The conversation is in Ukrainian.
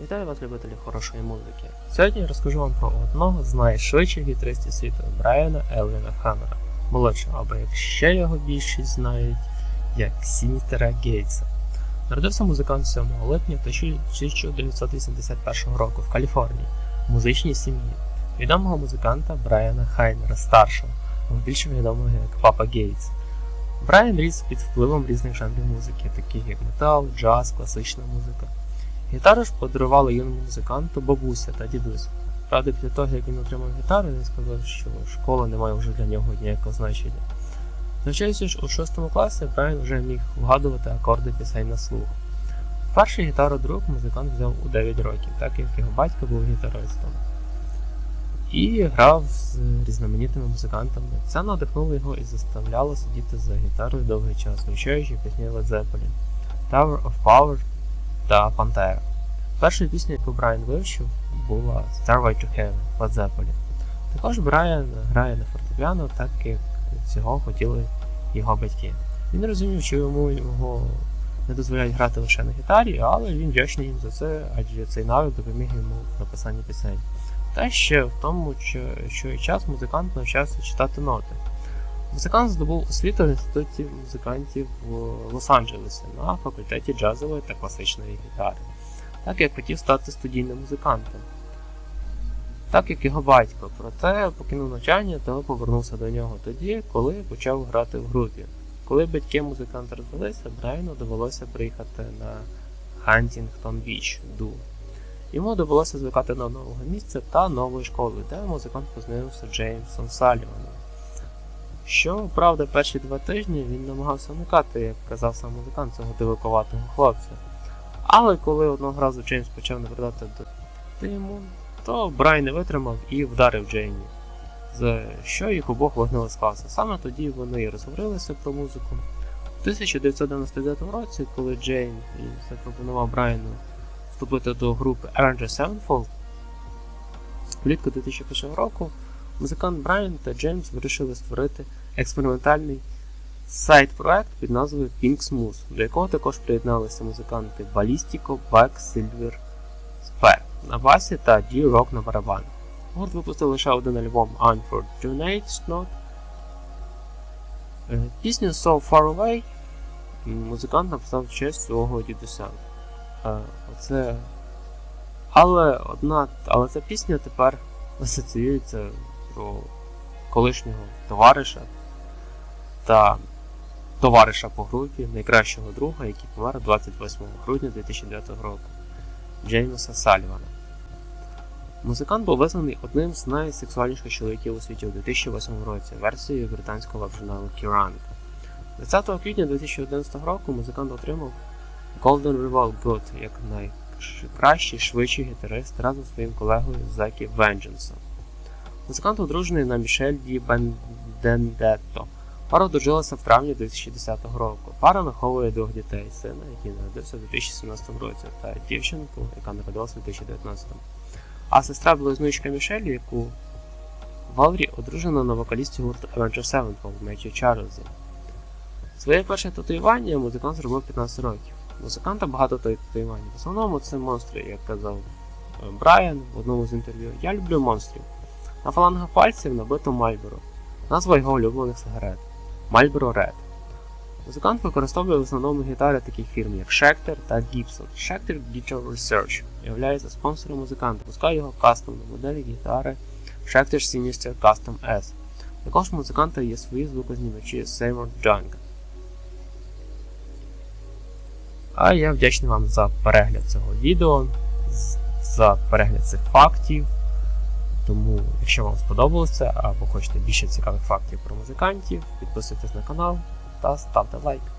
Вітаю вас, любителі хорошої музики. Сьогодні я розкажу вам про одного з найшвидших гітаристів світу Брайана Елвіна Хаммера, молодшого, або як ще його більшість знають, як Сіністера Гейтса. Народився музикант 7 липня 1981 року в Каліфорнії в музичній сім'ї відомого музиканта Брайана Хайнера старшого, або більш відомого як Папа Гейтс. Брайан ріс під впливом різних жанрів музики, таких як метал, джаз, класична музика. Гітару ж подарували юному музиканту бабуся та дідусь. Правда, після того, як він отримав гітару, він сказав, що школа не має вже для нього ніякого значення. Навчаючись ж у 6 класі, Брайан вже міг вгадувати акорди пісень на слух. Першу гітару друг музикант взяв у 9 років, так як його батько був гітаристом. І грав з різноманітними музикантами. Це надихнуло його і заставляло сидіти за гітарою довгий час, вивчаючи пісні Led Zeppelin, Tower of Power та Пантера. Першою піснею, яку Брайан вивчив, була Starway to Heaven Led Zeppelin. Також Брайан грає на фортепіано, так як цього хотіли його батьки. Він розумів, що йому його не дозволяють грати лише на гітарі, але він вдячний їм за це, адже цей навик допоміг йому в написанні пісень. Та ще в тому, що, що і час музикант навчався читати ноти. Музикант здобув освіту в інституті музикантів в Лос-Анджелесі на факультеті джазової та класичної гітари, так як хотів стати студійним музикантом. Так як його батько, проте покинув навчання та повернувся до нього тоді, коли почав грати в групі. Коли батьки музиканта розвелися, Брайану довелося приїхати на Хантінгтон Біч, Ду. Йому довелося звикати до нового місця та нової школи, де музикант познайомився Джеймсом Саліваном. Що, правда, перші два тижні він намагався уникати, як казав сам музикант, цього дивакуватого хлопця. Але коли одного разу Джеймс почав набридати до йому, то Брай не витримав і вдарив Джеймі, за що їх обох вигнали з класу. Саме тоді вони і розговорилися про музику. У 1999 році, коли Джейм запропонував Брайану вступити до групи Avengers Sevenfold, влітку 2001 року музикант Брайан та Джеймс вирішили створити експериментальний сайт-проект під назвою Pink Smooth, до якого також приєдналися музиканти Ballistico, Beck, Silver, Spare на басі та D-Rock на барабанах. Гурт випустив лише один альбом Unfortunate. Е, Пісню So Far Away музикант написав в честь свого дідуся. Е, Оце... Але одна, але ця пісня тепер асоціюється колишнього товариша та товариша по групі, найкращого друга, який помер 28 грудня 2009 року Джеймса Салівана. Музикант був визнаний одним з найсексуальніших чоловіків у світі у 2008 році версією британського веб-журналу Kerrang. 20 квітня 2011 року музикант отримав Golden Revolve Good як найкращий швидший гітарист разом з своїм колегою Закі Вендженсом. Музикант одружений на Мішель Ді Бендендетто. Пара одружилася в травні 2010 року. Пара виховує двох дітей, сина, який народився у 2017 році, та дівчинку, яка народилася у 2019. А сестра близнючка Мішель, яку Валрі одружена на вокалісті гурту Avengers Sevenfold Меті Чарльзі. Своє перше татуювання музикант зробив 15 років. Музиканта багато татуювань. В основному це монстри, як казав е, Брайан в одному з інтерв'ю. Я люблю монстрів. На фалангах пальців набито Мальборо. Назва його улюблених сигарет Marlboro Red. Музикант використовує в основному гітари таких фірм, як Schecter та Gibson. Schecter Guitar Research є спонсором музиканта, пускає його кастомну модель гітари Schecter Sinister Custom S. Також музиканта є свої звукознімачі Seymour Jung. А я вдячний вам за перегляд цього відео, за перегляд цих фактів. Тому, якщо вам сподобалося або хочете більше цікавих фактів про музикантів, підписуйтесь на канал та ставте лайк.